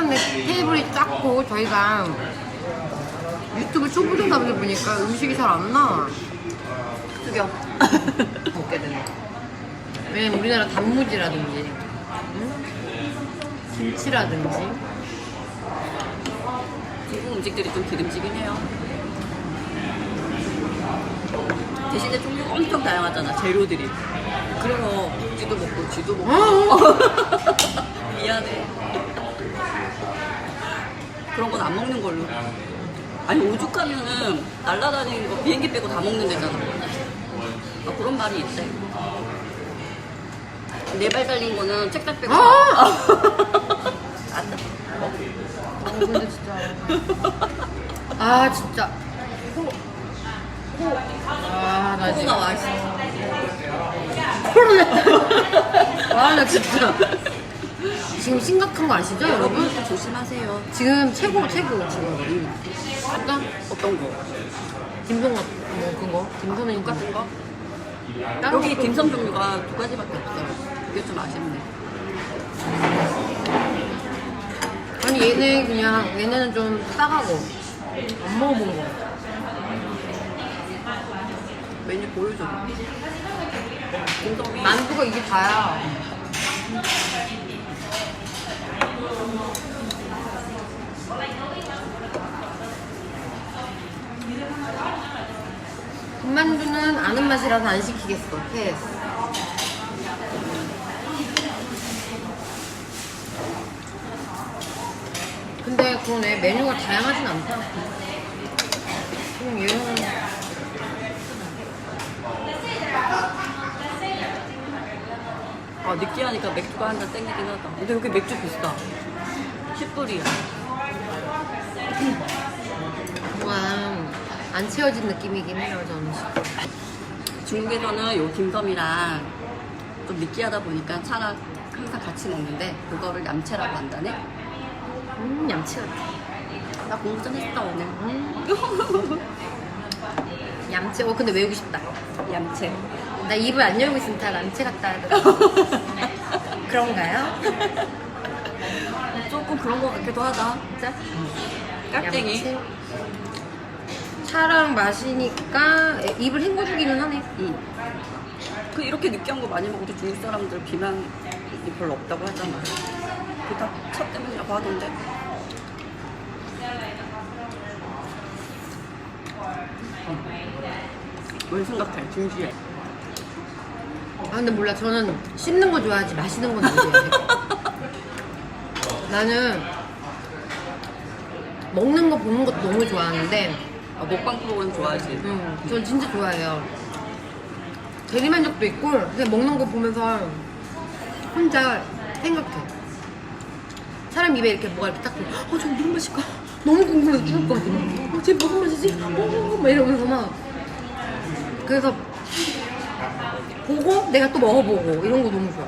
하는데 테이블이 작고 저희가 유튜브 초보자다 보니까 음식이 잘 안 나와. 숙여. 먹게 되네. 왜냐면 우리나라 단무지라든지 응? 김치라든지 중국 음식들이 좀 기름지긴 해요. 대신에 종류가 엄청 다양하잖아, 재료들이. 그래서 쥐도 먹고 쥐도 먹고. 어? 미안해. 그런 건 안 먹는 걸로. 아니, 오죽하면은 날라다니는 거 비행기 빼고 다 먹는 데잖아. 아, 그런 말이 있대. 네 발 달린 거는 책상 빼고. 아! 안 돼. 어, 근데 진짜 아 진짜 아 나 코로나 와, 씨. 코로나 아나 진짜 지금 심각한 거 아시죠 여러분? 여러분 조심하세요. 지금 최고 최고 지금 어떤 어떤 거? 김성 같은 뭐 그거 김선생 같은 거? 다른 여기 것도 dimsum 종류가 두 가지밖에 없어요. 그게 좀 아쉽네. 아니 얘네 그냥 얘네는 좀 싸가고 안 먹어본 거 메뉴 보여줘. 만두가 이게 다야 군만두는 아는 맛이라서 안 시키겠어. 패스. 근데 그거네 메뉴가 다양하진 않다. 그냥 얘는 아 느끼하니까 맥주가 한 잔 땡기긴 하다. 근데 여기 맥주 비싸. 10불이야. 뭔가 안 채워진 느낌이긴 해요 저는 중국에서는 요 딤섬이랑 좀 느끼하다 보니까 차랑 항상 같이 먹는데 그거를 얌체라고 한다네. 음 얌치 같아 나 공부 좀 했어 오늘. 음. 얌체 어 근데 외우고 싶다 얌체. 나 입을 안 열고 있으면 다 얌체 같다 그런가요? 조금 그런 거 같기도 하다. 진짜? 깍쟁이. 얌체. 차랑 마시니까 입을 헹궈주기는 하네 응. 그 이렇게 느끼한 거 많이 먹어도 중국 사람들 비만이 별로 없다고 하잖아. 그다차 때문이라고 하던데. 왜 생각해? 진지해. 아 근데 몰라. 저는 씹는 거 좋아하지 마시는 건 안 좋아해. 나는 먹는 거 보는 것도 너무 좋아하는데 아, 먹방 프로그램 좋아하지. 음, 전 진짜 좋아해요. 대리만족도 있고 그냥 먹는 거 보면서 혼자 생각해. 사람 입에 이렇게 뭐가 이렇게 딱 들어. 어 저거 무슨 맛일까? 너무 궁금해서 죽을 것 같아. 어, 쟤 무슨 맛이지? 어, 막 이러면서 막. 그래서 보고 내가 또 먹어보고 이런 거 너무 좋아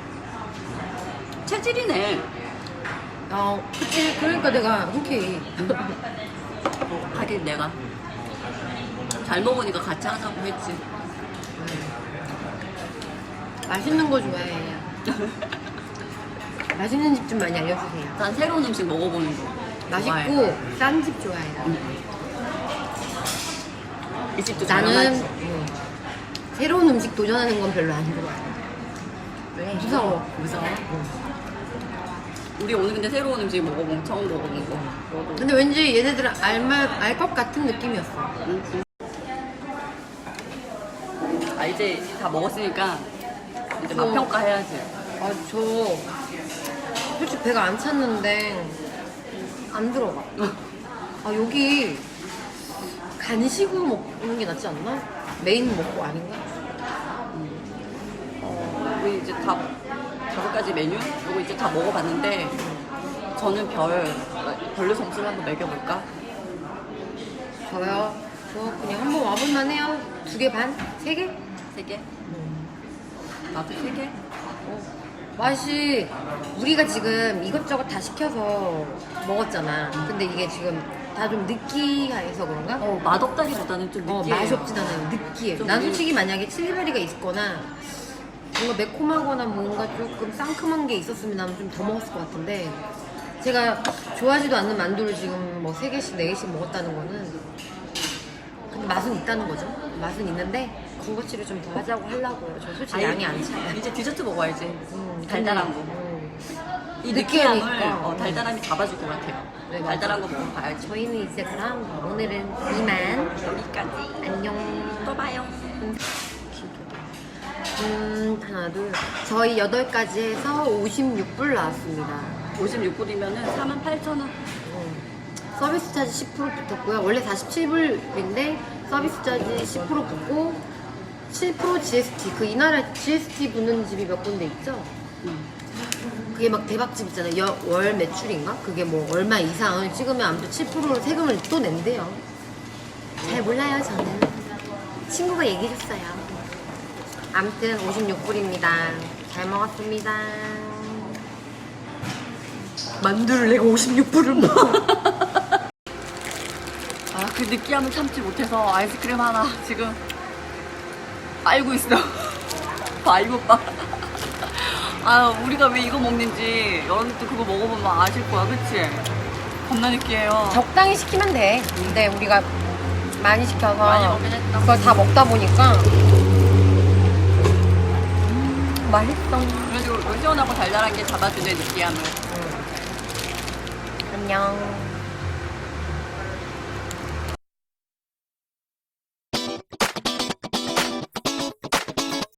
체질이네. 어, 그치. 그러니까 내가 흔쾌히. 하긴 내가 잘 먹으니까 같이 하자고 했지. 맛있는 거 좋아해. 맛있는 집 좀 많이 알려주세요. 난 새로운 음식 먹어보는 거. 맛있고 싼 집 좋아해. 나는. 이 집도 나는 저렴하지. 음, 새로운 음식 도전하는 건 별로 안 좋아해. 왜? 무서워. 무서워? 우리 오늘 근데 새로운 음식 먹어본 처음 먹어본 거. 근데 왠지 얘네들은 알만 알것 같은 느낌이었어. 응, 응. 아 이제 다 먹었으니까 이제 맛 어. 평가해야지. 아, 저 솔직히 배가 안 찼는데 안 들어가. 아, 여기 간식으로 먹는 게 낫지 않나? 메인 먹고 아닌가? 어, 우리 이제 다 다섯 가지 메뉴 이거 이제 다 먹어봤는데 저는 별 별로 점수를 한번 매겨볼까? 저요? 저 그냥 한 번 와볼만 해요. 두 개 반? 세 개? 세 개? 나도 세 개? 맛이 우리가 지금 이것저것 다 시켜서 먹었잖아. 근데 이게 지금 다 좀 느끼해서 그런가? 어 맛없다기보다는 좀 어, 느끼해요. 맛이 없진 않아요. 느끼해. 좀난 느- 솔직히 만약에 칠리베리가 있거나 뭔가 매콤하거나 뭔가 조금 상큼한 게 있었으면 나는 좀 더 먹었을 것 같은데 제가 좋아하지도 않는 만두를 지금 뭐 3개씩, 4개씩 먹었다는 거는 근데 맛은 있다는 거죠. 맛은 있는데 군것질을 좀 더 하자고 하려고요. 저 솔직히 아니, 양이 안 차요. 이제 디저트 먹어야지. 음, 달달한 거. 음. 이. 느끼함을 어, 달달함이 잡아줄 것 같아요. 네, 달달한 거 먹어봐야지. 저희는 이제 그럼 오늘은 이만 여기까지. 안녕. 또 봐요. 음 하나 둘 저희 8가지 해서 56불 나왔습니다. 56불이면은 48,000원. 음. 서비스 차지 10% 붙었고요. 원래 47불인데 서비스 차지 10% 붙고 7% GST 그 이 나라 GST 붙는 집이 몇 군데 있죠? 음. 그게 막 대박집 있잖아요. 여- 월 매출인가? 그게 뭐 얼마 이상을 찍으면 아무튼 7% 세금을 또 낸대요. 잘 몰라요, 저는. 친구가 얘기해줬어요. 아무튼 56불입니다. 잘 먹었습니다. 만두를 내가 56불을 먹어. 아, 그 느끼함을 참지 못해서 아이스크림 하나 지금 빨고 있어. 봐, 이거 봐. 아, 우리가 왜 이거 먹는지 여러분도 그거 먹어보면 아실 거야, 그치? 겁나 느끼해요. 적당히 시키면 돼. 근데 우리가 많이 시켜서 많이 먹긴 했다. 그걸 다 먹다 보니까 음, 맛있어. 그래도 시원하고 달달한 게 잡아주는 느끼함을. 안녕.